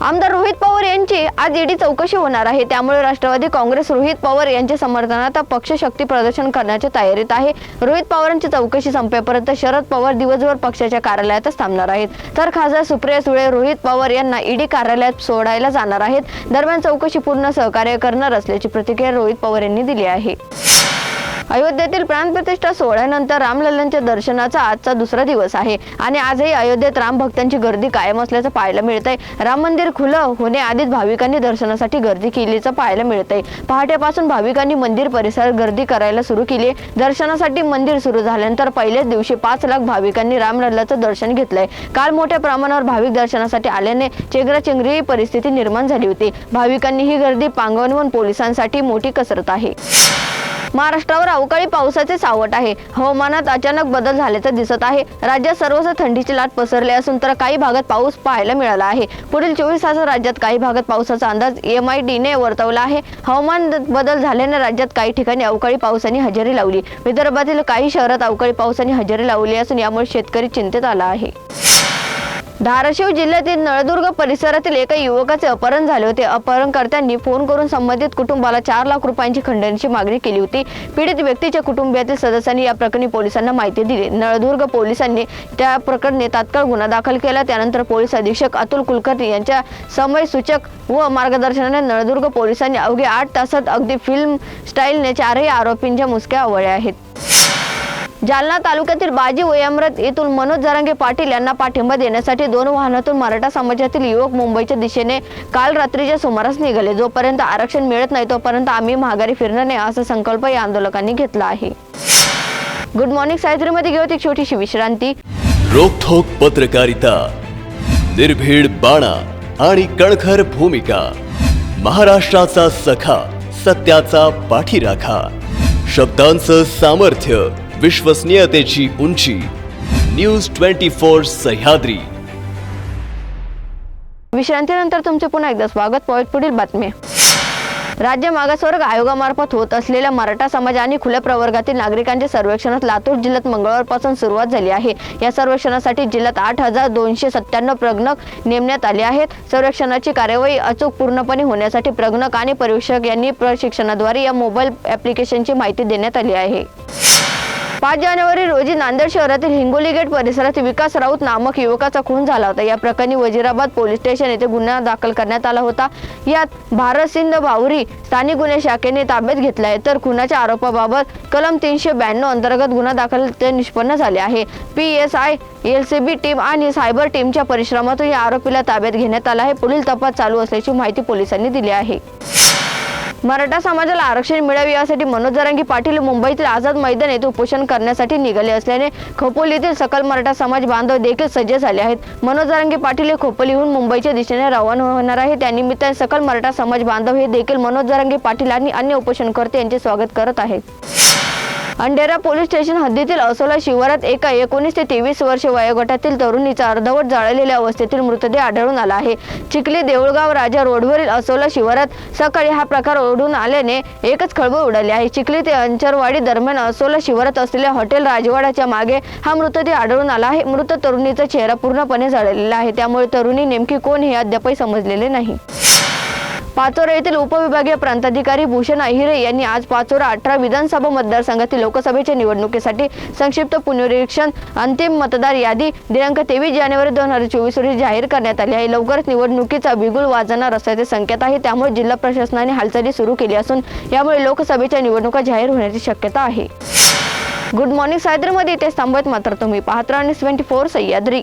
आमदार रोहित पवार यांची आज ईडी चौकशी होणार आहे. त्यामुळे राष्ट्रवादी काँग्रेस रोहित पवार यांच्या समर्थनात पक्ष शक्ती प्रदर्शन करण्याच्या तयारीत आहे. रोहित पवारांची चौकशी संपेपर्यंत शरद पवार दिवसभर पक्षाच्या कार्यालयातच थांबणार आहेत. तर खासदार सुप्रिया सुळे रोहित पवार यांना ईडी कार्यालयात सोडायला जाणार आहेत. दरम्यान चौकशी पूर्ण सहकार्य करणार असल्याची प्रतिक्रिया रोहित पवार यांनी दिली आहे. अयोध्येतील प्राणप्रतिष्ठा सोहळ्यानंतर रामलल्लांच्या दर्शनाचा आजचा दुसरा दिवस आहे. आणि आजही अयोध्येत राम भक्तांची गर्दी कायम असल्याचं पाहायला मिळतंय. राम मंदिर खुलं होण्याआधीच भाविकांनी दर्शनासाठी गर्दी केल्याचं पाहायला मिळत आहे पहाटेपासून भाविकांनी मंदिर परिसरात गर्दी करायला सुरू केली दर्शनासाठी मंदिर सुरू झाल्यानंतर पहिल्याच दिवशी पाच लाख भाविकांनी रामलल्लाचं दर्शन घेतलंय. काल मोठ्या प्रमाणावर भाविक दर्शनासाठी आल्याने चेंगराचेंगरी परिस्थिती निर्माण झाली होती. भाविकांनी ही गर्दी पांगवून पोलिसांसाठी मोठी कसरत आहे. महाराष्ट्रावर अवकाळी पावसाचे सावट आहे. हवामानात अचानक बदल झाल्याचं दिसत आहे. राज्यात सर्वच थंडीची लाट पसरली असून तर काही भागात पाऊस पाहायला मिळाला आहे. पुढील चोवीस तासात राज्यात काही भागात पावसाचा अंदाज एम आय डीने वर्तवला आहे. हवामान बदल झाल्याने राज्यात काही ठिकाणी अवकाळी पावसाने हजेरी लावली. विदर्भातील काही शहरात अवकाळी पावसाने हजेरी लावली असून यामुळे शेतकरी चिंतेत आला आहे. धाराशिव जिल्ह्यातील नळदुर्ग परिसरातील एका युवकाचे अपहरण झाले होते. अपहरणकर्त्यांनी फोन करून संबंधित कुटुंबाला चार लाख रुपयांची खंडणीची मागणी केली होती. पीडित व्यक्तीच्या कुटुंबियातील सदस्यांनी या प्रकरणी पोलिसांना माहिती दिली. नळदुर्ग पोलिसांनी त्या प्रकरणी तात्काळ गुन्हा दाखल केला. त्यानंतर पोलीस अधीक्षक अतुल कुलकर्णी यांच्या समय सूचक व मार्गदर्शनाने नळदुर्ग पोलिसांनी अवघे आठ तासात अगदी फिल्म स्टाईलने चारही आरोपींच्या मुसक्या आवळल्या आहेत. जालना तालुक्यातील बाजी वयामृत येथून मनोज जरांगे पाटील यांना पाठिंबा देण्यासाठी दोन वाहनातून मराठा समाजातील युवक मुंबईच्या दिशेने काल रात्रीच्या सुमारास निघाले. जोपर्यंत आरक्षण मिळत नाही तोपर्यंत आम्ही माघारी फिरणार नाही असा संकल्प या आंदोलकांनी घेतला आहे. गुड मॉर्निंग सायत्रीमध्ये घेऊ एक छोटीशी विश्रांती. रोखोक पत्रकारिता निर्भीड बाणा आणि कणखर भूमिका महाराष्ट्राचा सखा सत्याचा पाठीराखा शब्दांचं सामर्थ्य विश्वसनीयतेची उंची. News twenty four Sahyadri. विश्रांतीनंतर तुमचे पुन्हा एकदा स्वागत पाहूयात पुढील बातमी. राज्य मागासवर्ग आयोगामार्फत होत असलेल्या मराठा समाज आणि खुल्या प्रवर्गातील नागरिकांच्या सर्वेक्षणात लातूर जिल्ह्यात मंगळवारपासून सुरुवात झाली आहे. या सर्वेक्षणासाठी जिल्ह्यात आठ हजार दोनशे सत्त्याण्णव प्रगणक नेमण्यात आले आहेत. सर्वेक्षणाची कार्यवाही अचूक पूर्णपणे होण्यासाठी प्रगणक आणि परीक्षक यांनी प्रशिक्षणाद्वारे या मोबाईल ॲप्लिकेशनची माहिती देण्यात आली आहे. पाच जानेवारी रोजी नांदेड शहरातील हिंगोली गेट परिसरात विकास राऊत नामक युवकाचा खून झाला होता. या प्रकरणी वजिराबाद पोलीस स्टेशन येथे गुन्हा दाखल करण्यात आला होता. यात भारत सिंध भावरी स्थानिक गुन्हे शाखेने ताब्यात घेतला आहे. तर खुनाच्या आरोपाबाबत कलम तीनशे ब्याण्णव अंतर्गत गुन्हा दाखल ते निष्पन्न झाले आहे. P S I L C B team आणि सायबर टीमच्या परिश्रमातून या आरोपीला ताब्यात घेण्यात आला आहे. पुढील तपास चालू असल्याची माहिती पोलिसांनी दिली आहे. मराठा समाजाला आरक्षण मिळावे यासाठी मनोज जरांगी पाटील मुंबईतील आझाद मैदान येथे उपोषण करण्यासाठी निघाले असल्याने खोपोलीतील सकल मराठा समाज बांधव देखील सज्ज झाले आहेत. मनोज जरांगी पाटील हे खोपोलीहून मुंबईच्या दिशेने रवाना होणार आहे त्यानिमित्ताने सकल मराठा समाज बांधव हे देखील मनोज जरांगी पाटील आणि अन्य उपोषणकर्ते यांचे स्वागत करत आहेत. अंडेरा पोलीस स्टेशन हद्दीतील असोला शिवारात एका एकोणीस ते तेवीस वर्ष वयोगटातील तरुणीचा अर्धवट जाळलेल्या अवस्थेतील मृतदेह आढळून आला आहे. चिखली देऊळगाव राजा रोडवरील असोला शिवारात सकाळी हा प्रकार ओढून आल्याने एकच खळबळ उडाली आहे. चिखली ते अंचरवाडी दरम्यान असोला शिवारात असलेल्या हॉटेल राजवाड्याच्या मागे हा मृतदेह आढळून आला आहे. मृत तरुणीचा चेहरा पूर्णपणे जळलेला आहे. त्यामुळे तरुणी नेमकी कोण हे अद्यापही समजलेले नाही. पाचोरा येथील उपविभागीय प्रांताधिकारी भूषण अहिरे यांनी आज पाचोरा अठरा विधानसभा मतदारसंघातील लोकसभेच्या निवडणुकीसाठी संक्षिप्त पुनरीक्षण अंतिम मतदार यादी दिनांक तेवीस जानेवारी दोन हजार चोवीस रोजी जाहीर करण्यात आली आहे. लवकरच निवडणुकीचा बिगुल वाजणार असल्याचे संकेत आहे. त्यामुळे जिल्हा प्रशासनाने हालचाली सुरू केली असून यामुळे लोकसभेच्या निवडणुका जाहीर होण्याची शक्यता आहे. गुड मॉर्निंग सायद्रीमध्ये इथे थांबत मात्र तुम्ही पाहत राहा ट्वेंटी फोर सह्याद्री.